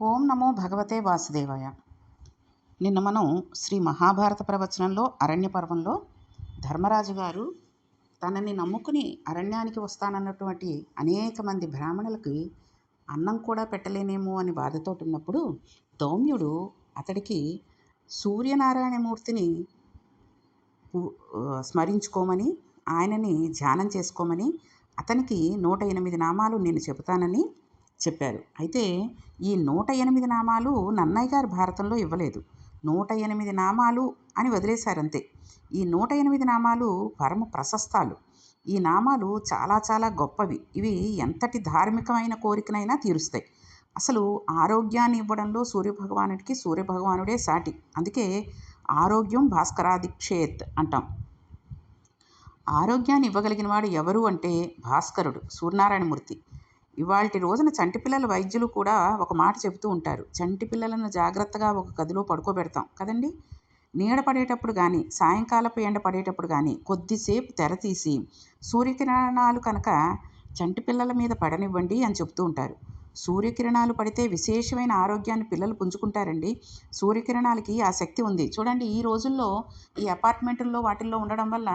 ఓం నమో భగవతే వాసుదేవాయ. నిన్న మనం శ్రీ మహాభారత ప్రవచనంలో అరణ్య పర్వంలో ధర్మరాజు గారు తనని నమ్ముకుని అరణ్యానికి వస్తానన్నటువంటి అనేక మంది బ్రాహ్మణులకి అన్నం కూడా పెట్టలేనేమో అని బాధతో ఉన్నప్పుడు దౌమ్యుడు అతడికి సూర్యనారాయణమూర్తిని స్మరించుకోమని ఆయనని ధ్యానం చేసుకోమని అతనికి నూట ఎనిమిది నామాలు నేను చెబుతానని చెప్పారు. అయితే ఈ నూట ఎనిమిది నామాలు నన్నయ్య గారి భారతంలో ఇవ్వలేదు. నూట ఎనిమిది నామాలు అని వదిలేశారంతే. ఈ నూట ఎనిమిది నామాలు పరమ ప్రశస్తాలు. ఈ నామాలు చాలా చాలా గొప్పవి. ఇవి ఎంతటి ధార్మికమైన కోరికనైనా తీరుస్తాయి. అసలు ఆరోగ్యాన్ని ఇవ్వడంలో సూర్యభగవానుడికి సూర్యభగవానుడే సాటి. అందుకే ఆరోగ్యం భాస్కరాదిక్షేత్ అంటాం. ఆరోగ్యాన్ని ఇవ్వగలిగిన వాడు ఎవరు అంటే భాస్కరుడు సూర్యనారాయణమూర్తి. ఇవాళ రోజున చంటి పిల్లల వైద్యులు కూడా ఒక మాట చెబుతూ ఉంటారు. చంటి పిల్లలను జాగ్రత్తగా ఒక గదిలో పడుకోబెడతాం. కదండి? నీడ పడేటప్పుడు కానీ సాయంకాలపు ఎండ పడేటప్పుడు కానీ కొద్దిసేపు తెర తీసి సూర్యకిరణాలు కనుక చంటి పిల్లల మీద పడనివ్వండి అని చెప్తూ ఉంటారు. సూర్యకిరణాలు పడితే విశేషమైన ఆరోగ్యాన్ని పిల్లలు పుంజుకుంటారండి. సూర్యకిరణాలకి ఆ శక్తి ఉంది. చూడండి ఈ రోజుల్లో ఈ అపార్ట్మెంట్లో వాటిల్లో ఉండడం వల్ల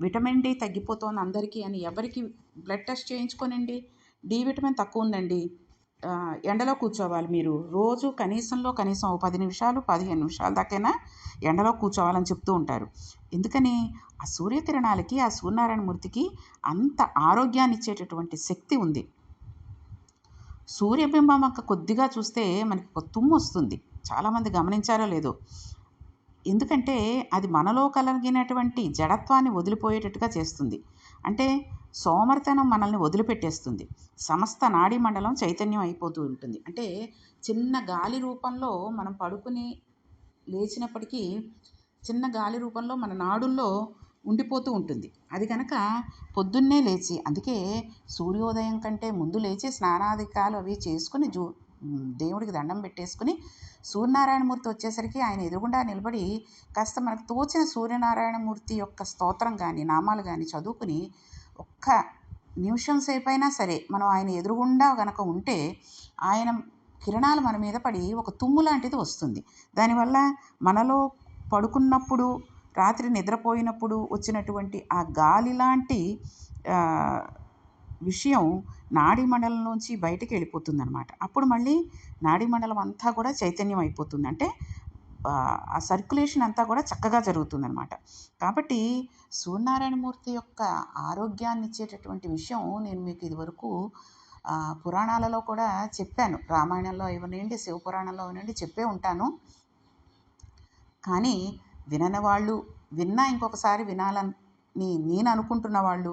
విటమిన్ డి తగ్గిపోతుంది అందరికీ అని ఎవరికి బ్లడ్ టెస్ట్ చేయించుకోనండి? డి విటమిన్ తక్కువ ఉందండి ఎండలో కూర్చోవాలి మీరు. రోజు కనీసంలో కనీసం పది నిమిషాలు పదిహేను నిమిషాల దాకైనా ఎండలో కూర్చోవాలని చెప్తూ ఉంటారు. ఎందుకని? ఆ సూర్యకిరణాలకి ఆ సూర్యనారాయణ మూర్తికి అంత ఆరోగ్యాన్ని ఇచ్చేటటువంటి శక్తి ఉంది. సూర్యబింబం ఒక కొద్దిగా చూస్తే మనకి ఒక తుమ్ము వస్తుంది. చాలామంది గమనించారో లేదో. ఎందుకంటే అది మనలో కలిగినటువంటి జడత్వాన్ని వదిలిపోయేటట్టుగా చేస్తుంది. అంటే సోమర్తనం మనల్ని వదిలిపెట్టేస్తుంది. సమస్త నాడీ మండలం చైతన్యం అయిపోతూ ఉంటుంది. అంటే చిన్న గాలి రూపంలో మనం పడుకుని లేచినప్పటికీ చిన్న గాలి రూపంలో మన నాడుల్లో ఉండిపోతూ ఉంటుంది. అది కనుక పొద్దున్నే లేచి అందుకే సూర్యోదయం కంటే ముందు లేచి స్నానాధికాలు అవి చేసుకుని జూ దేవుడికి దండం పెట్టేసుకుని సూర్యనారాయణమూర్తి వచ్చేసరికి ఆయన ఎదురుగుండా నిలబడి కాస్త మనకు తోచిన సూర్యనారాయణమూర్తి యొక్క స్తోత్రం కానీ నామాలు కానీ చదువుకుని ఒక్క నిమిషం సేపు అయినా సరే మనం ఆయన ఎదురుగుండా కనుక ఉంటే ఆయన కిరణాలు మన మీద పడి ఒక తుమ్ము లాంటిది వస్తుంది. దానివల్ల మనలో పడుకున్నప్పుడు రాత్రి నిద్రపోయినప్పుడు వచ్చినటువంటి ఆ గాలి లాంటి విషయం నాడీమండలం నుంచి బయటికి వెళ్ళిపోతుంది అనమాట అప్పుడు మళ్ళీ నాడీమండలం అంతా కూడా చైతన్యం అయిపోతుంది. అంటే ఆ సర్క్యులేషన్ అంతా కూడా చక్కగా జరుగుతుందనమాట కాబట్టి సూర్యనారాయణమూర్తి యొక్క ఆరోగ్యాన్ని ఇచ్చేటటువంటి విషయం నేను మీకు ఇదివరకు పురాణాలలో కూడా చెప్పాను. రామాయణంలో ఇవ్వనండి శివపురాణంలో ఇవ్వనండి చెప్పే ఉంటాను. కానీ వినని వాళ్ళు విన్నా ఇంకొకసారి వినాలని నేను అనుకుంటున్న వాళ్ళు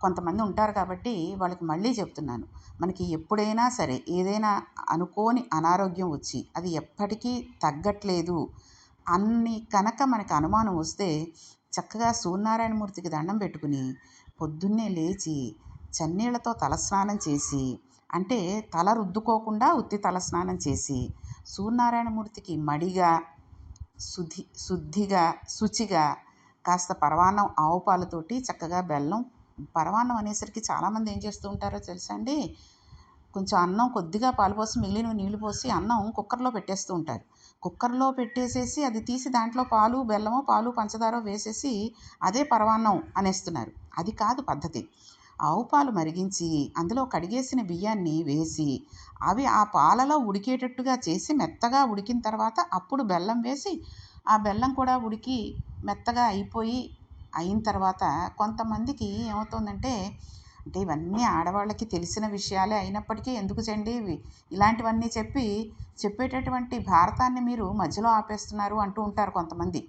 కొంతమంది ఉంటారు కాబట్టి వాళ్ళకి మళ్ళీ చెప్తున్నాను. మనకి ఎప్పుడైనా సరే ఏదైనా అనుకోని అనారోగ్యం వచ్చి అది ఎప్పటికీ తగ్గట్లేదు అన్ని కనుక మనకి అనుమానం వస్తే చక్కగా సూర్యనారాయణమూర్తికి దండం పెట్టుకుని పొద్దున్నే లేచి చన్నీళ్ళతో తలస్నానం చేసి అంటే తల రుద్దుకోకుండా ఉత్తి తలస్నానం చేసి సూర్యనారాయణమూర్తికి మడిగా శుద్ధి శుద్ధిగా శుచిగా కాస్త పరవాన్నం ఆవు పాలతోటి చక్కగా బెల్లం పరవాన్నం అనేసరికి చాలామంది ఏం చేస్తూ ఉంటారో తెలుసా అండి? కొంచెం అన్నం కొద్దిగా పాలు పోసి మిగిలిన నీళ్ళు పోసి అన్నం కుక్కర్లో పెట్టేస్తూ ఉంటారు. కుక్కర్లో పెట్టేసేసి అది తీసి దాంట్లో పాలు బెల్లము పాలు పంచదారో వేసేసి అదే పరవాన్నం అనేస్తున్నారు. అది కాదు పద్ధతి. ఆవు పాలు మరిగించి అందులో కడిగేసిన బియ్యాన్ని వేసి అవి ఆ పాలలో ఉడికేటట్టుగా చేసి మెత్తగా ఉడికిన తర్వాత అప్పుడు బెల్లం వేసి ఆ బెల్లం కూడా ఉడికి మెత్తగా అయిపోయి అయిన తర్వాత కొంతమందికి ఏమవుతుందంటే అంటే ఇవన్నీ ఆడవాళ్ళకి తెలిసిన విషయాలే అయినప్పటికీ ఎందుకు చండి ఇలాంటివన్నీ చెప్పి చెప్పేటటువంటి భారతాన్ని మీరు మధ్యలో ఆపేస్తున్నారు అంటూ ఉంటారు కొంతమంది.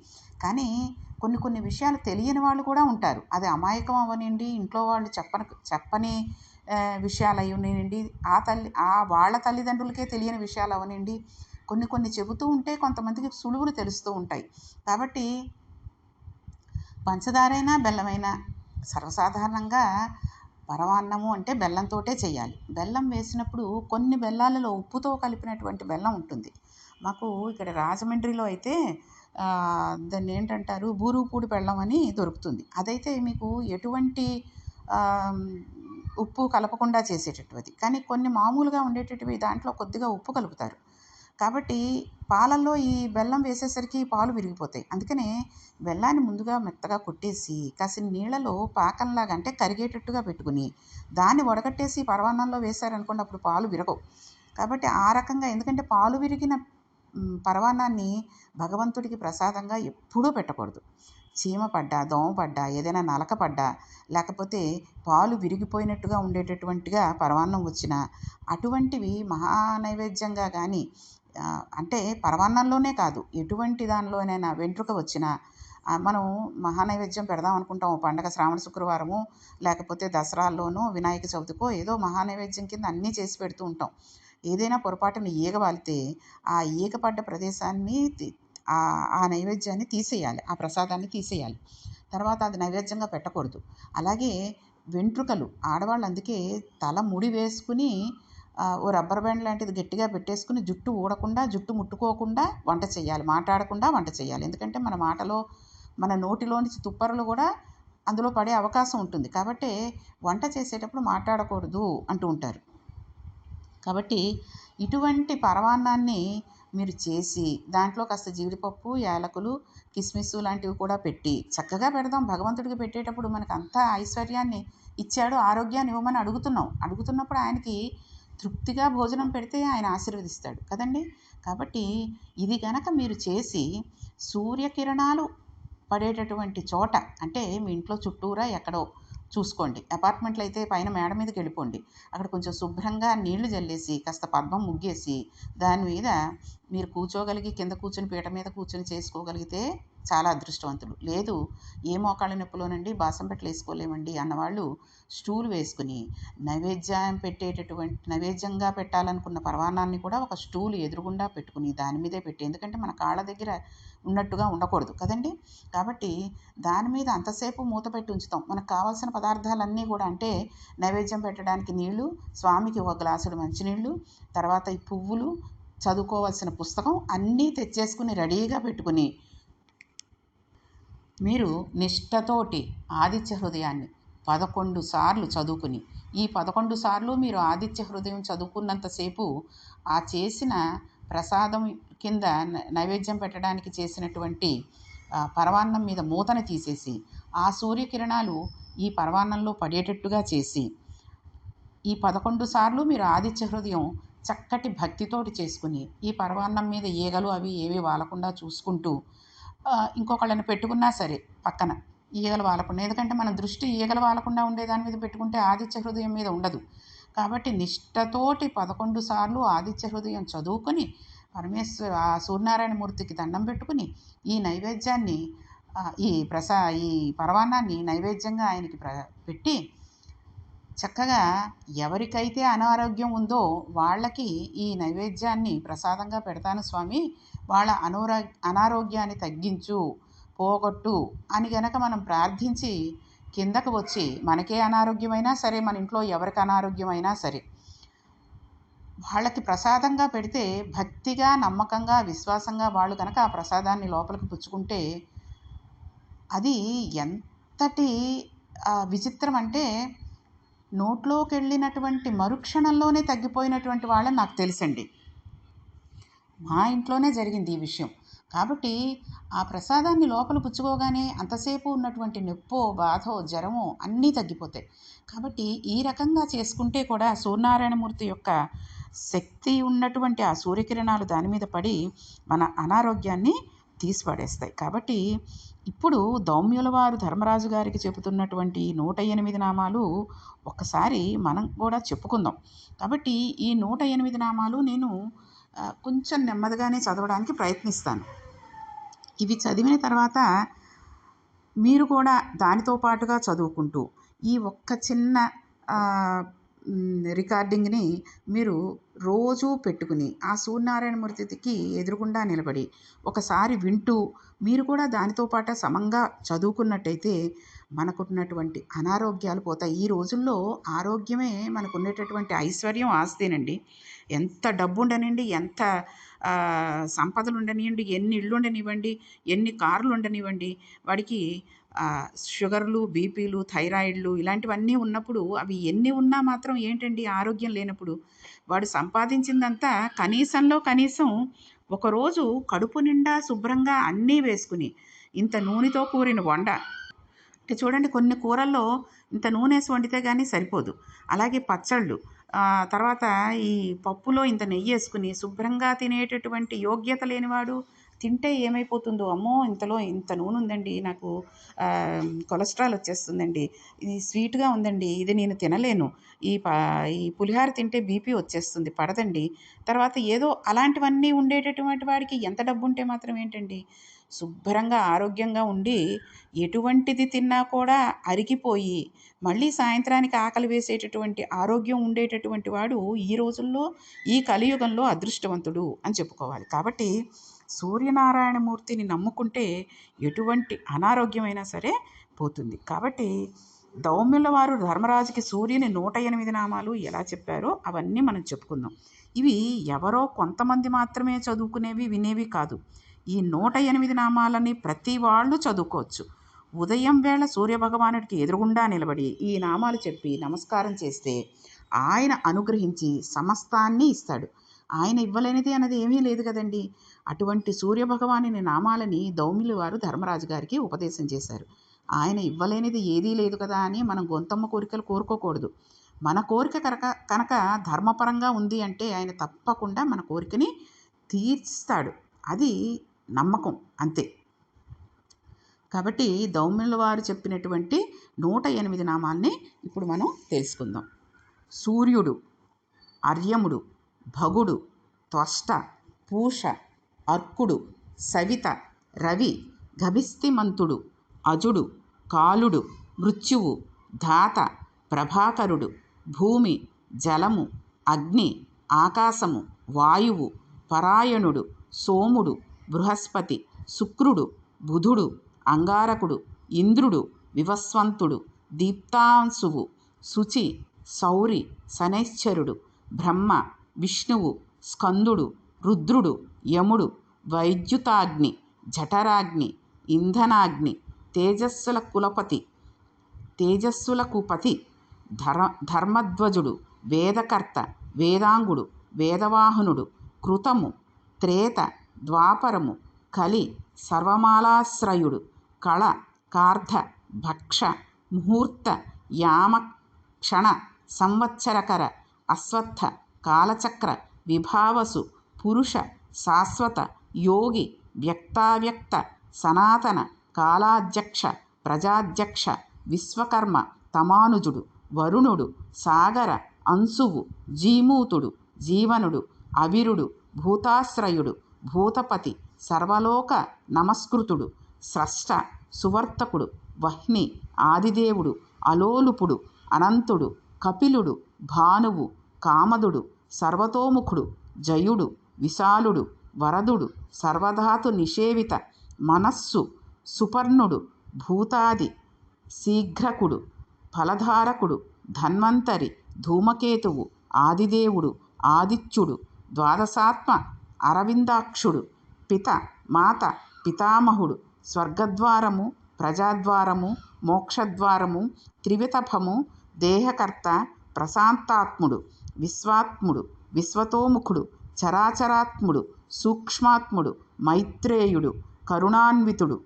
కానీ కొన్ని కొన్ని విషయాలు తెలియని వాళ్ళు కూడా ఉంటారు. అది అమాయకం అవనండి ఇంట్లో వాళ్ళు చెప్పని చెప్పని విషయాలు అయ్యునండి ఆ తల్లి ఆ వాళ్ళ తల్లిదండ్రులకే తెలియని విషయాలు అవనండి కొన్ని కొన్ని చెబుతూ ఉంటే కొంతమందికి సులువులు తెలుస్తూ ఉంటాయి. కాబట్టి పంచదారైనా బెల్లమైనా సర్వసాధారణంగా పరమాన్నము అంటే బెల్లంతోటే చేయాలి. బెల్లం వేసినప్పుడు కొన్ని బెల్లాలలో ఉప్పుతో కలిపినటువంటి బెల్లం ఉంటుంది. మాకు ఇక్కడ రాజమండ్రిలో అయితే దాన్ని ఏంటంటారు? బూరుగుపూడి బెల్లం అని దొరుకుతుంది. అదైతే మీకు ఎటువంటి ఉప్పు కలపకుండా చేసేటటువంటిది. కానీ కొన్ని మామూలుగా ఉండేటటువంటి దాంట్లో కొద్దిగా ఉప్పు కలుపుతారు. కాబట్టి పాలల్లో ఈ బెల్లం వేసేసరికి పాలు విరిగిపోతాయి. అందుకనే బెల్లాన్ని ముందుగా మెత్తగా కొట్టేసి కాసిన నీళ్ళలో పాకంలాగా అంటే కరిగేటట్టుగా పెట్టుకుని దాన్ని వడగట్టేసి పరవాన్నంలో వేశారనుకోండి అప్పుడు పాలు విరగవు. కాబట్టి ఆ రకంగా ఎందుకంటే పాలు విరిగిన పరవాన్నాన్ని భగవంతుడికి ప్రసాదంగా ఎప్పుడూ పెట్టకూడదు. చీమ పడ్డా దోమ పడ్డా ఏదైనా నలక పడ్డా లేకపోతే పాలు విరిగిపోయినట్టుగా ఉండేటటువంటిగా పరమాన్నం వచ్చిన అటువంటివి మహా నైవేద్యంగా కానీ అంటే పరమాన్నంలోనే కాదు ఎటువంటి దానిలోనైనా వెంట్రుక వచ్చినా మనం మహానైవేద్యం పెడదాం అనుకుంటాం. పండగ శ్రావణ శుక్రవారము లేకపోతే దసరాల్లోనూ వినాయక చవితికో ఏదో మహానైవేద్యం కింద అన్నీ చేసి పెడుతూ ఉంటాం. ఏదైనా పొరపాటున ఈగ వాలితే ఆ ఈగ పడ్డ ప్రదేశాన్ని ఆ నైవేద్యాన్ని తీసేయాలి ఆ ప్రసాదాన్ని తీసేయాలి. తర్వాత అది నైవేద్యంగా పెట్టకూడదు. అలాగే వెంట్రుకలు ఆడవాళ్ళు అందుకే తల ముడి వేసుకుని ఓ రబ్బర్ బ్యాండ్ లాంటిది గట్టిగా పెట్టేసుకుని జుట్టు ఊడకుండా జుట్టు ముట్టుకోకుండా వంట చేయాలి. మాట్లాడకుండా వంట చేయాలి. ఎందుకంటే మన మాటలో మన నోటిలోంచి తుప్పరులు కూడా అందులో పడే అవకాశం ఉంటుంది. కాబట్టి వంట చేసేటప్పుడు మాట్లాడకూడదు అంటూ ఉంటారు. కాబట్టి ఇటువంటి పరమాన్నాన్ని మీరు చేసి దాంట్లో కాస్త జీడిపప్పు యాలకులు కిస్మిస్ లాంటివి కూడా పెట్టి చక్కగా పెడదాం. భగవంతుడికి పెట్టేటప్పుడు మనకు అంతా ఐశ్వర్యాన్ని ఇచ్చాడు ఆరోగ్యాన్ని ఇవ్వమని అడుగుతున్నాం. అడుగుతున్నప్పుడు ఆయనకి తృప్తిగా భోజనం పెడితే ఆయన ఆశీర్వదిస్తాడు కదండి? కాబట్టి ఇది గనక మీరు చేసి సూర్యకిరణాలు పడేటటువంటి చోట అంటే మీ ఇంట్లో చుట్టూరా ఎక్కడో చూసుకోండి. అపార్ట్మెంట్లు అయితే పైన మేడ మీదకి వెళ్ళిపోండి. అక్కడ కొంచెం శుభ్రంగా నీళ్ళు జల్లేసి కాస్త పద్మం ముగ్గేసి దాని మీద మీరు కూర్చోగలిగి కింద కూర్చొని పీట మీద కూర్చొని చేసుకోగలిగితే చాలా అదృష్టవంతులు. లేదు ఏ మోకాళ్ళ నొప్పులోనండి బాసంపెట్టలు వేసుకోలేమండి అన్నవాళ్ళు స్టూల్ వేసుకుని నైవేద్యం పెట్టేటటువంటి నైవేద్యంగా పెట్టాలనుకున్న పరవానాన్ని కూడా ఒక స్టూల్ ఎదురుగుండా పెట్టుకుని దాని మీదే పెట్టి ఎందుకంటే మన కాళ్ళ దగ్గర ఉన్నట్టుగా ఉండకూడదు కదండి? కాబట్టి దాని మీద అంతసేపు మూత పెట్టి ఉంచుతాం. మనకు కావాల్సిన పదార్థాలన్నీ కూడా అంటే నైవేద్యం పెట్టడానికి నీళ్ళు స్వామికి ఒక గ్లాసుడు మంచినీళ్ళు తర్వాత ఈ పువ్వులు చదువుకోవాల్సిన పుస్తకం అన్నీ తెచ్చేసుకుని రెడీగా పెట్టుకుని మీరు నిష్టతోటి ఆదిత్య హృదయాన్ని పదకొండు సార్లు చదువుకుని ఈ పదకొండు సార్లు మీరు ఆదిత్య హృదయం చదువుకున్నంతసేపు ఆ చేసిన ప్రసాదం కింద నైవేద్యం పెట్టడానికి చేసినటువంటి పరవాన్నం మీద మూతను తీసేసి ఆ సూర్యకిరణాలు ఈ పరవాన్నంలో పడేటట్టుగా చేసి ఈ పదకొండు సార్లు మీరు ఆదిత్య హృదయం చక్కటి భక్తితోటి చేసుకుని ఈ పరవాన్నం మీద ఈగలు అవి ఏవి వాలకుండా చూసుకుంటూ ఇంకొకళ్ళని పెట్టుకున్నా సరే పక్కన ఈగలు వాలకుండా ఎందుకంటే మన దృష్టి ఈగలు వాలకుండా ఉండే దాని మీద పెట్టుకుంటే ఆదిత్య హృదయం మీద ఉండదు. కాబట్టి నిష్టతోటి పదకొండు సార్లు ఆదిత్య హృదయం చదువుకొని పరమేశ్వర ఆ సూర్యనారాయణమూర్తికి దండం పెట్టుకుని ఈ నైవేద్యాన్ని ఈ ప్రసా ఈ పరవాన్నాన్ని నైవేద్యంగా ఆయనకి ప్ర పెట్టి చక్కగా ఎవరికైతే అనారోగ్యం ఉందో వాళ్ళకి ఈ నైవేద్యాన్ని ప్రసాదంగా పెడతాను స్వామి. వాళ్ళ అనురా అనారోగ్యాన్ని తగ్గించు పోగొట్టు అని గనక మనం ప్రార్థించి కిందకు వచ్చి మనకే అనారోగ్యమైనా సరే మన ఇంట్లో ఎవరికి అనారోగ్యమైనా సరే వాళ్ళకి ప్రసాదంగా పెడితే భక్తిగా నమ్మకంగా విశ్వాసంగా వాళ్ళు కనుక ఆ ప్రసాదాన్ని లోపలికి పుచ్చుకుంటే అది ఎంతటి విచిత్రం అంటే నోట్లోకి వెళ్ళినటువంటి మరుక్షణంలోనే తగ్గిపోయినటువంటి వాళ్ళని నాకు తెలుసండి. మా ఇంట్లోనే జరిగింది ఈ విషయం. కాబట్టి ఆ ప్రసాదాన్ని లోపల పుచ్చుకోగానే అంతసేపు ఉన్నటువంటి నొప్పో బాధో జ్వరమో అన్నీ తగ్గిపోతాయి. కాబట్టి ఈ రకంగా చేసుకుంటే కూడా సూర్యనారాయణమూర్తి యొక్క శక్తి ఉన్నటువంటి ఆ సూర్యకిరణాలు దాని మీద పడి మన అనారోగ్యాన్ని తీసిపడేస్తాయి. కాబట్టి ఇప్పుడు దౌమ్యుల వారు ధర్మరాజు గారికి చెబుతున్నటువంటి నూట ఎనిమిది నామాలు ఒక్కసారి మనం కూడా చెప్పుకుందాం. కాబట్టి ఈ నూట ఎనిమిది నామాలు నేను కొంచెం నెమ్మదిగానే చదవడానికి ప్రయత్నిస్తాను. ఇవి చదివిన తర్వాత మీరు కూడా దానితో పాటుగా చదువుకుంటూ ఈ ఒక్క చిన్న రికార్డింగ్ని మీరు రోజూ పెట్టుకుని ఆ సూర్యనారాయణమూర్తికి ఎదురుగుండా నిలబడి ఒకసారి వింటూ మీరు కూడా దానితో పాటు సమంగా చదువుకున్నట్టయితే మనకున్నటువంటి అనారోగ్యాలు పోతాయి. ఈ రోజుల్లో ఆరోగ్యమే మనకు ఉండేటటువంటి ఐశ్వర్యం ఆస్తేనండి. ఎంత డబ్బు ఉండనండి ఎంత సంపదలు ఉండనివ్వండి ఎన్ని ఇళ్ళు ఉండనివ్వండి ఎన్ని కార్లు ఉండనివ్వండి వాడికి షుగర్లు బీపీలు థైరాయిడ్లు ఇలాంటివన్నీ ఉన్నప్పుడు అవి ఎన్ని ఉన్నా మాత్రం ఏంటండి ఆరోగ్యం లేనప్పుడు వాడు సంపాదించిందంతా కనీసంలో కనీసం ఒకరోజు కడుపు నిండా శుభ్రంగా అన్నీ వేసుకుని ఇంత నూనెతో కూరిన వండ అంటే చూడండి కొన్ని కూరల్లో ఇంత నూనె వేసి వండితే కానీ సరిపోదు. అలాగే పచ్చళ్ళు తర్వాత ఈ పప్పులో ఇంత నెయ్యి వేసుకుని శుభ్రంగా తినేటటువంటి యోగ్యత లేనివాడు తింటే ఏమైపోతుందో అమ్మో ఇంతలో ఇంత నూనె ఉందండి నాకు కొలెస్ట్రాల్ వచ్చేస్తుందండి ఇది స్వీట్గా ఉందండి ఇది నేను తినలేను ఈ ఈ పులిహార తింటే బీపీ వచ్చేస్తుంది పడదండి తర్వాత ఏదో అలాంటివన్నీ ఉండేటటువంటి వాడికి ఎంత డబ్బు ఉంటే మాత్రం ఏంటండి శుభ్రంగా ఆరోగ్యంగా ఉండి ఎటువంటిది తిన్నా కూడా అరిగిపోయి మళ్ళీ సాయంత్రానికి ఆకలి వేసేటటువంటి ఆరోగ్యం ఉండేటటువంటి వాడు ఈ రోజుల్లో ఈ కలియుగంలో అదృష్టవంతుడు అని చెప్పుకోవాలి. కాబట్టి సూర్యనారాయణమూర్తిని నమ్ముకుంటే ఎటువంటి అనారోగ్యమైనా సరే పోతుంది. కాబట్టి దౌమ్యుల వారు ధర్మరాజుకి సూర్యుని నూట ఎనిమిది నామాలు ఎలా చెప్పారో అవన్నీ మనం చెప్పుకుందాం. ఇవి ఎవరో కొంతమంది మాత్రమే చదువుకునేవి వినేవి కాదు. ఈ నూట ఎనిమిది నామాలని ప్రతి వాళ్ళు చదువుకోవచ్చు. ఉదయం వేళ సూర్యభగవానుడికి ఎదురుగుండా నిలబడి ఈ నామాలు చెప్పి నమస్కారం చేస్తే ఆయన అనుగ్రహించి సమస్తాన్ని ఇస్తాడు. ఆయన ఇవ్వలేనిది అన్నది ఏమీ లేదు కదండి. అటువంటి సూర్యభగవాని నామాలని దౌమిలి వారు ధర్మరాజు గారికి ఉపదేశం చేశారు. ఆయన ఇవ్వలేనిది ఏదీ లేదు కదా అని మనం గొంతమ్మ కోరికలు కోరుకోకూడదు. మన కోరిక కనుక కనుక ధర్మపరంగా ఉంది అంటే ఆయన తప్పకుండా మన కోరికని తీర్స్తాడు. అది నమ్మకం అంతే. కాబట్టి దౌమ్యుల వారు చెప్పినటువంటి నూట ఎనిమిది నామాల్ని ఇప్పుడు మనం తెలుసుకుందాం. సూర్యుడు అర్యముడు భగుడు త్వష్ట పూష అర్కుడు సవిత రవి గభిస్తిమంతుడు అజుడు కాలుడు మృత్యువు ధాత ప్రభాకరుడు భూమి జలము అగ్ని ఆకాశము వాయువు పరాయణుడు సోముడు బృహస్పతి శుక్రుడు బుధుడు అంగారకుడు ఇంద్రుడు వివస్వంతుడు దీప్తాంశువు శుచి సౌరి శనైశ్చరుడు బ్రహ్మ విష్ణువు స్కందుడు రుద్రుడు యముడు వైద్యుతాగ్ని జఠరాగ్ని ఇంధనాగ్ని తేజస్సుల కులపతి తేజస్సులకు పతి ధర ధర్మధ్వజుడు వేదకర్త వేదాంగుడు వేదవాహనుడు కృతము త్రేత ద్వాపరము. కలి సర్వమాలాశ్రయుడు. కళ కార్ధ భక్ష ముహూర్త యామ క్షణ సంవత్సరకర అశ్వత్థ కాలచక్ర విభావసు పురుష శాశ్వత యోగి వ్యక్తావ్యక్త సనాతన కాలాధ్యక్ష ప్రజాధ్యక్ష విశ్వకర్మ తమానుజుడు వరుణుడు సాగర అంశువు జీమూతుడు జీవనుడు అవిరుడు భూతాశ్రయుడు భూతపతి సర్వలోక నమస్కృతుడు స్రష్ట సువర్తకుడు వహ్ని ఆదిదేవుడు అలోలుపుడు అనంతుడు కపిలుడు భానువు కామదుడు సర్వతోముఖుడు జయుడు విశాలుడు వరదుడు సర్వధాతు నిషేవిత మనస్సు సుపర్ణుడు భూతాది శీఘ్రకుడు ఫలధారకుడు ధన్వంతరి ధూమకేతువు ఆదిదేవుడు ఆదిత్యుడు ద్వాదశాత్మ అరవిందాక్షుడు పిత మాత పితామహుడు స్వర్గద్వారము ప్రజాద్వారము మోక్షద్వారము త్రివితఫము దేహకర్త ప్రశాంతాత్ముడు విశ్వాత్ముడు విశ్వతోముఖుడు చరాచరాత్ముడు సూక్ష్మాత్ముడు మైత్రేయుడు కరుణాన్వితుడు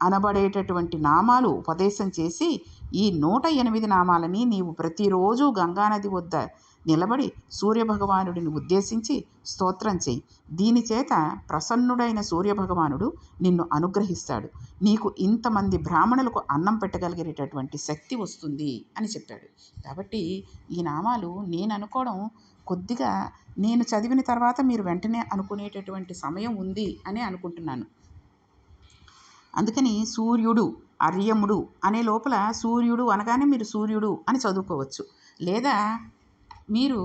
అనబడేటటువంటి నామాలు ఉపదేశం చేసి ఈ నూట ఎనిమిది నామాలని నీవు ప్రతిరోజు గంగానది వద్ద నిలబడి సూర్యభగవానుడిని ఉద్దేశించి స్తోత్రం చేయి. దీని చేత ప్రసన్నుడైన సూర్యభగవానుడు నిన్ను అనుగ్రహిస్తాడు. నీకు ఇంతమంది బ్రాహ్మణులకు అన్నం పెట్టగలిగేటటువంటి శక్తి వస్తుంది అని చెప్పాడు. కాబట్టి ఈ నామాలు నేను అనుకోవడం కొద్దిగా నేను చదివిన తర్వాత మీరు వెంటనే అనుకునేటటువంటి సమయం ఉంది అని అనుకుంటున్నాను. అందుకని సూర్యుడు అర్యముడు అనే లోపల సూర్యుడు అనగానే మీరు సూర్యుడు అని చదువుకోవచ్చు. లేదా మీరు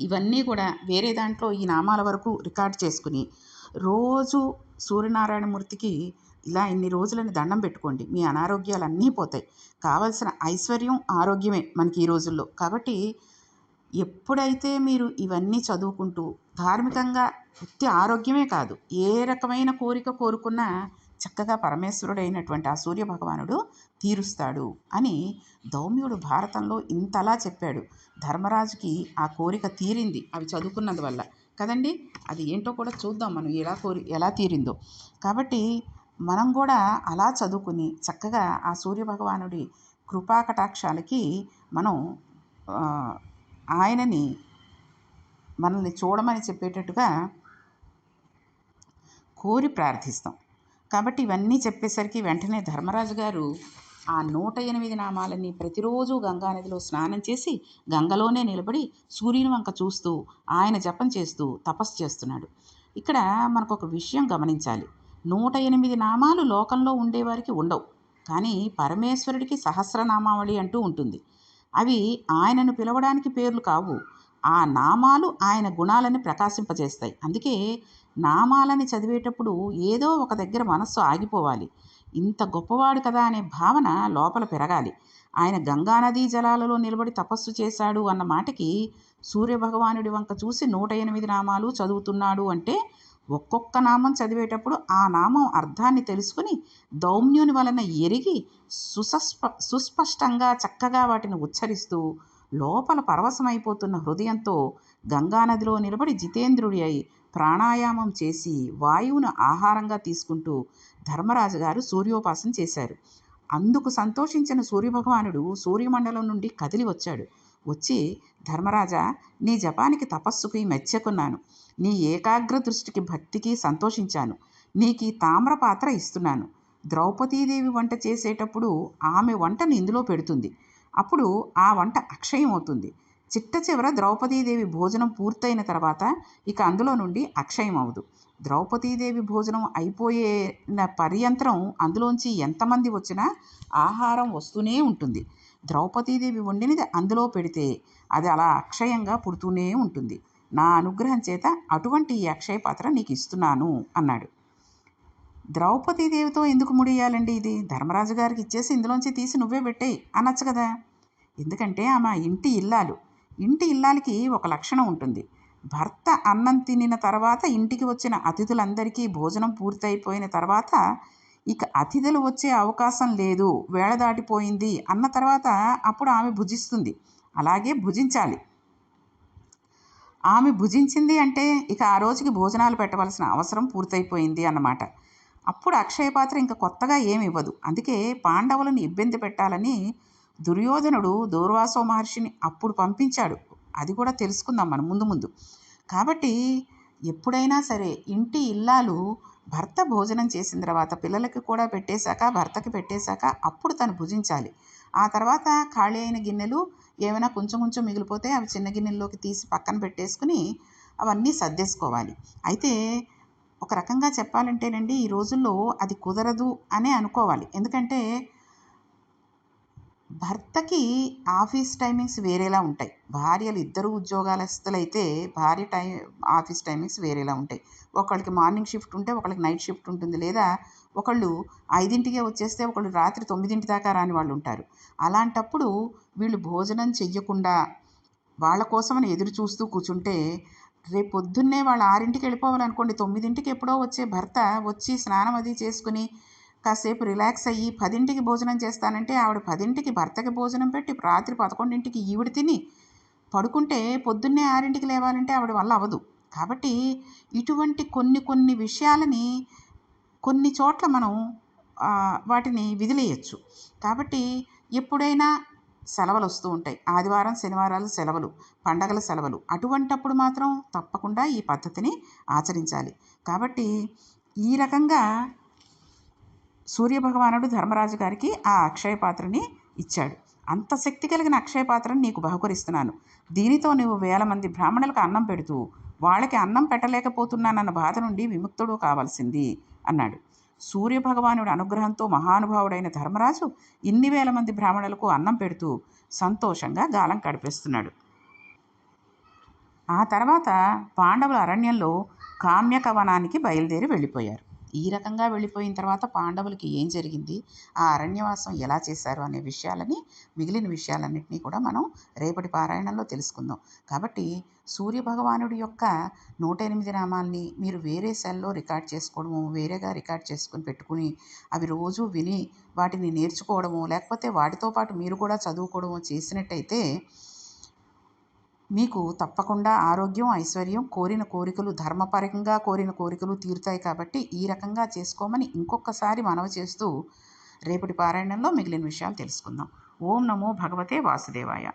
ఇవన్నీ కూడా వేరే దాంట్లో ఈ నామాల వరకు రికార్డ్ చేసుకుని రోజు సూర్యనారాయణమూర్తికి ఇలా ఇన్ని రోజులని దండం పెట్టుకోండి. మీ అనారోగ్యాలు అన్నీ పోతాయి. కావలసిన ఐశ్వర్యం ఆరోగ్యమే మనకి ఈ రోజుల్లో. కాబట్టి ఎప్పుడైతే మీరు ఇవన్నీ చదువుకుంటూ ధార్మికంగా వృత్తి ఆరోగ్యమే కాదు ఏ రకమైన కోరిక కోరుకున్నా చక్కగా పరమేశ్వరుడైనటువంటి ఆ సూర్య భగవానుడు తీరుస్తాడు అని దౌమ్యుడు భారతంలో ఇంతలా చెప్పాడు. ధర్మరాజుకి ఆ కోరిక తీరింది. అవి చదువుకున్నందువల్ల కదండి? అది ఏంటో కూడా చూద్దాం మనం ఎలా కోరి ఎలా తీరిందో. కాబట్టి మనం కూడా అలా చదువుకుని చక్కగా ఆ సూర్య భగవానుడి మనం ఆయనని మనల్ని చూడమని చెప్పేటట్టుగా కోరి ప్రార్థిస్తాం. కాబట్టి ఇవన్నీ చెప్పేసరికి వెంటనే ధర్మరాజు గారు ఆ నూట ఎనిమిది నామాలని ప్రతిరోజు గంగానదిలో స్నానం చేసి గంగలోనే నిలబడి సూర్యుని వంక చూస్తూ ఆయన జపం చేస్తూ తపస్సు చేస్తున్నాడు. ఇక్కడ మనకు ఒక విషయం గమనించాలి. నూట ఎనిమిది నామాలు లోకంలో ఉండేవారికి ఉండవు. కానీ పరమేశ్వరుడికి సహస్రనామావళి అంటూ ఉంటుంది. అవి ఆయనను పిలవడానికి పేర్లు కావు. ఆ నామాలు ఆయన గుణాలని ప్రకాశింపజేస్తాయి. అందుకే నామాలని చదివేటప్పుడు ఏదో ఒక దగ్గర మనస్సు ఆగిపోవాలి. ఇంత గొప్పవాడు కదా అనే భావన లోపల పెరగాలి. ఆయన గంగానదీ జలాలలో నిలబడి తపస్సు చేశాడు అన్న మాటకి సూర్యభగవానుడి వంక చూసి నూట ఎనిమిది నామాలు చదువుతున్నాడు అంటే ఒక్కొక్క నామం చదివేటప్పుడు ఆ నామం అర్థాన్ని తెలుసుకుని దౌమ్యుని వలన ఎరిగి సుసస్ప సుస్పష్టంగా చక్కగా వాటిని ఉచ్చరిస్తూ లోపల పరవశమైపోతున్న హృదయంతో గంగానదిలో నిలబడి జితేంద్రుడి అయి ప్రాణాయామం చేసి వాయువును ఆహారంగా తీసుకుంటూ ధర్మరాజు గారు సూర్యోపాసన చేశారు. అందుకు సంతోషించిన సూర్యభగవానుడు సూర్యమండలం నుండి కదిలి వచ్చాడు. వచ్చి ధర్మరాజా నీ జపానికి తపస్సుకి మెచ్చుకున్నాను. నీ ఏకాగ్ర దృష్టికి భక్తికి సంతోషించాను. నీకు ఈ తామ్ర పాత్ర ఇస్తున్నాను. ద్రౌపదీదేవి వంట చేసేటప్పుడు ఆమె వంటను ఇందులో పెడుతుంది. అప్పుడు ఆ వంట అక్షయం అవుతుంది చిట్ట చివర ద్రౌపదీదేవి భోజనం పూర్తయిన తర్వాత ఇక అందులో నుండి అక్షయం అవదు ద్రౌపదీదేవి భోజనం అయిపోయిన పర్యంతరం అందులోంచి ఎంతమంది వచ్చినా ఆహారం వస్తూనే ఉంటుంది. ద్రౌపదీదేవి వండినది అందులో పెడితే అది అలా అక్షయంగా పుడుతూనే ఉంటుంది. నా అనుగ్రహం చేత అటువంటి ఈ అక్షయ పాత్ర నీకు ఇస్తున్నాను అన్నాడు. ద్రౌపదీదేవితో ఎందుకు ముడియాలండి ఇది? ధర్మరాజు గారికి ఇచ్చేసి ఇందులోంచి తీసి నువ్వే పెట్టేయి అనొచ్చు కదా? ఎందుకంటే ఆమె ఇంటి ఇల్లాలు. ఇంటి ఇల్లాలకి ఒక లక్షణం ఉంటుంది. భర్త అన్నం తినిన తర్వాత ఇంటికి వచ్చిన అతిథులందరికీ భోజనం పూర్తయిపోయిన తర్వాత ఇక అతిథులు వచ్చే అవకాశం లేదు. వేళ దాటిపోయింది అన్న తర్వాత అప్పుడు ఆమె భుజిస్తుంది. అలాగే భుజించాలి. ఆమె భుజించింది అంటే ఇక ఆ రోజుకి భోజనాలు పెట్టవలసిన అవసరం పూర్తయిపోయింది అన్నమాట. అప్పుడు అక్షయ పాత్ర ఇంకా కొత్తగా ఏమి ఇవ్వదు. అందుకే పాండవులను ఇబ్బంది పెట్టాలని దుర్యోధనుడు దూర్వాసో మహర్షిని అప్పుడు పంపించాడు. అది కూడా తెలుసుకుందాం మనం ముందు ముందు. కాబట్టి ఎప్పుడైనా సరే ఇంటి ఇల్లాలు భర్త భోజనం చేసిన తర్వాత పిల్లలకి కూడా పెట్టేశాక భర్తకి పెట్టేశాక అప్పుడు తను భుజించాలి. ఆ తర్వాత ఖాళీ అయిన గిన్నెలు ఏమైనా కొంచెం కొంచెం మిగిలిపోతే అవి చిన్న గిన్నెల్లోకి తీసి పక్కన పెట్టేసుకుని అవన్నీ సర్దేసుకోవాలి. అయితే ఒక రకంగా చెప్పాలంటేనండి ఈ రోజుల్లో అది కుదరదు అనే అనుకోవాలి. ఎందుకంటే భర్తకి ఆఫీస్ టైమింగ్స్ వేరేలా ఉంటాయి. భార్యలు ఇద్దరు ఉద్యోగాలస్తులైతే భార్య టైం ఆఫీస్ టైమింగ్స్ వేరేలా ఉంటాయి. ఒకళ్ళకి మార్నింగ్ షిఫ్ట్ ఉంటే ఒకళ్ళకి నైట్ షిఫ్ట్ ఉంటుంది. లేదా ఒకళ్ళు ఐదింటికే వచ్చేస్తే ఒకళ్ళు రాత్రి తొమ్మిదింటి దాకా రాని వాళ్ళు ఉంటారు. అలాంటప్పుడు వీళ్ళు భోజనం చెయ్యకుండా వాళ్ళ కోసమని ఎదురు చూస్తూ కూర్చుంటే రేపు పొద్దున్నే వాళ్ళు ఆరింటికి వెళ్ళిపోవాలనుకోండి తొమ్మిదింటికి ఎప్పుడో వచ్చే భర్త వచ్చి స్నానం అది చేసుకుని కాసేపు రిలాక్స్ అయ్యి పదింటికి భోజనం చేస్తానంటే ఆవిడ పదింటికి భర్తకి భోజనం పెట్టి రాత్రి పదకొండింటికి ఈవిడ తిని పడుకుంటే పొద్దున్నే ఆరింటికి లేవాలంటే ఆవిడ వల్ల అవ్వదు. కాబట్టి ఇటువంటి కొన్ని కొన్ని విషయాలని కొన్ని చోట్ల మనం వాటిని విదిలేయచ్చు. కాబట్టి ఎప్పుడైనా సెలవులు వస్తూ ఉంటాయి. ఆదివారం శనివారాలు సెలవులు పండగల సెలవులు. అటువంటప్పుడు మాత్రం తప్పకుండా ఈ పద్ధతిని ఆచరించాలి. కాబట్టి ఈ రకంగా సూర్యభగవానుడు ధర్మరాజు గారికి ఆ అక్షయ పాత్రని ఇచ్చాడు. అంత శక్తి కలిగిన అక్షయ పాత్రను నీకు బహుకరిస్తున్నాను. దీనితో నువ్వు వేల మంది బ్రాహ్మణులకు అన్నం పెడుతూ వాళ్ళకి అన్నం పెట్టలేకపోతున్నానన్న బాధ నుండి విముక్తుడు కావాల్సింది అన్నాడు. సూర్యభగవానుడి అనుగ్రహంతో మహానుభావుడైన ధర్మరాజు ఇన్ని వేల మంది బ్రాహ్మణులకు అన్నం పెడుతూ సంతోషంగా గాలం గడిపేస్తున్నాడు. ఆ తర్వాత పాండవుల అరణ్యంలో కామ్యక వనానికి బయలుదేరి వెళ్ళిపోయారు. ఈ రకంగా వెళ్ళిపోయిన తర్వాత పాండవులకి ఏం జరిగింది? ఆ అరణ్యవాసం ఎలా చేశారు అనే విషయాలని మిగిలిన విషయాలన్నింటినీ కూడా మనం రేపటి పారాయణంలో తెలుసుకుందాం. కాబట్టి సూర్య భగవానుడి యొక్క నూట ఎనిమిది నామాల్ని మీరు వేరే సెల్లో రికార్డ్ చేసుకోవడము వేరేగా రికార్డ్ చేసుకుని పెట్టుకుని అవి రోజు విని వాటిని నేర్చుకోవడము లేకపోతే వాటితో పాటు మీరు కూడా చదువుకోవడము చేసినట్టయితే మీకు తప్పకుండా ఆరోగ్యం ఐశ్వర్యం కోరిన కోరికలు ధర్మపరంగా కోరిన కోరికలు తీరుతాయి కాబట్టి ఈ రకంగా చేసుకోమని ఇంకొకసారి మనవి చేస్తూ రేపటి పారాయణంలో మిగిలిన విషయాలు తెలుసుకుందాం. ఓం నమో భగవతే వాసుదేవాయ.